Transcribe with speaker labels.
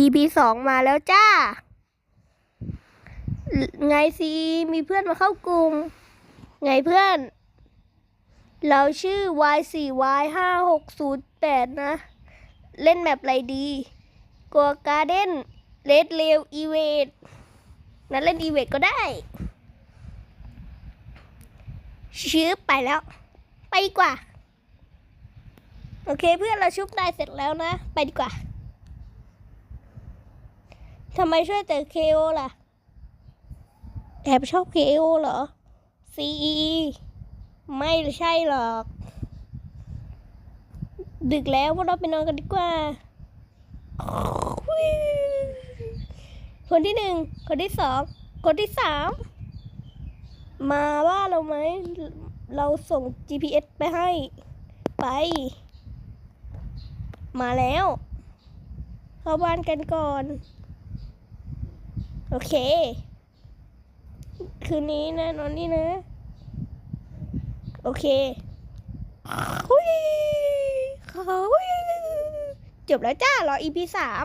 Speaker 1: EP สองมาแล้วจ้า ไงสิมีเพื่อนมาเข้ากลุ่ม ไงเพื่อน เราชื่อ Y4Y 5 6 0 8 นะ เล่นแมปอะไรดี กัวการ์เด้นเลดเลวอีเวดนั้นเล่นอีเวดก็ได้ ชื่อไปแล้ว ไปดีกว่า โอเคเพื่อนเราชุบได้เสร็จแล้วนะ ไปดีกว่า ทำไมช่วยแต่เคโอล่ะ แอบชอบเคโอเหรอ CE ไม่ใช่หรอก ดึกแล้วพวกเราไปนอนกันดีกว่า คนที่หนึ่ง คนที่สอง คนที่สาม มาว่าเราไหม เราส่ง GPS ไปให้ ไป มาแล้ว เข้าบ้านกันก่อน โอเค คืนนี้นะนอนนี่นะ โอเคฮุยเขาจบแล้วจ้ารออีพีสาม